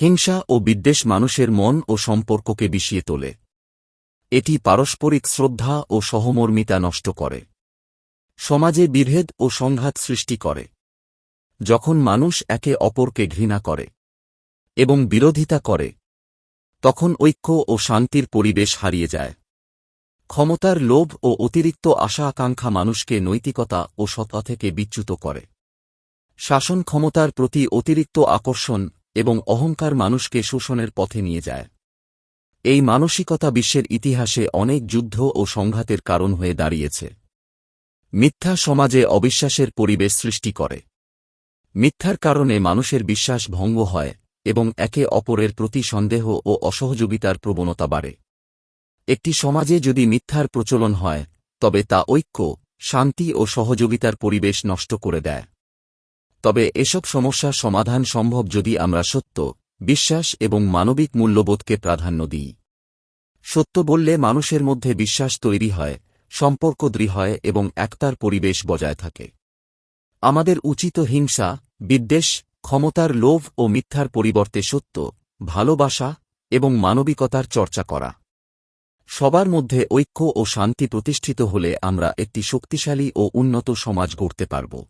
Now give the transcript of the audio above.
হিংসা ও বিদ্বেষ মানুষের মন ও সম্পর্ককে বিষিয়ে তোলে। এটি পারস্পরিক শ্রদ্ধা ও সহমর্মিতা নষ্ট করে। সমাজে বিভেদ ও সংঘাত সৃষ্টি করে। যখন মানুষ একে অপরকে ঘৃণা করে এবং বিরোধিতা করে, তখন ঐক্য ও শান্তির পরিবেশ হারিয়ে যায়। ক্ষমতার লোভ ও অতিরিক্ত আশা আকাঙ্ক্ষা মানুষকে নৈতিকতা ও সত্তা থেকে বিচ্যুত করে। শাসন ক্ষমতার প্রতি অতিরিক্ত আকর্ষণ এবং অহংকার মানুষকে শোষণের পথে নিয়ে যায়। এই মানসিকতা বিশ্বের ইতিহাসে অনেক যুদ্ধ ও সংঘাতের কারণ হয়ে দাঁড়িয়েছে। মিথ্যা সমাজে অবিশ্বাসের পরিবেশ সৃষ্টি করে। মিথ্যার কারণে মানুষের বিশ্বাস ভঙ্গ হয় এবং একে অপরের প্রতি সন্দেহ ও অসহযোগিতার প্রবণতা বাড়ে। একটি সমাজে যদি মিথ্যার প্রচলন হয়, তবে তা ঐক্য, শান্তি ও সহযোগিতার পরিবেশ নষ্ট করে দেয়। তবে এসব সমস্যার সমাধান সম্ভব যদি আমরা সত্য, বিশ্বাস এবং মানবিক মূল্যবোধকে প্রাধান্য দিই। সত্য বললে মানুষের মধ্যে বিশ্বাস তৈরি হয়, সম্পর্ক দৃঢ় হয় এবং একতার পরিবেশ বজায় থাকে। আমাদের উচিত হিংসা, বিদ্বেষ, ক্ষমতার লোভ ও মিথ্যার পরিবর্তে সত্য, ভালোবাসা এবং মানবিকতার চর্চা করা। সবার মধ্যে ঐক্য ও শান্তি প্রতিষ্ঠিত হলে আমরা একটি শক্তিশালী ও উন্নত সমাজ গড়তে পারব।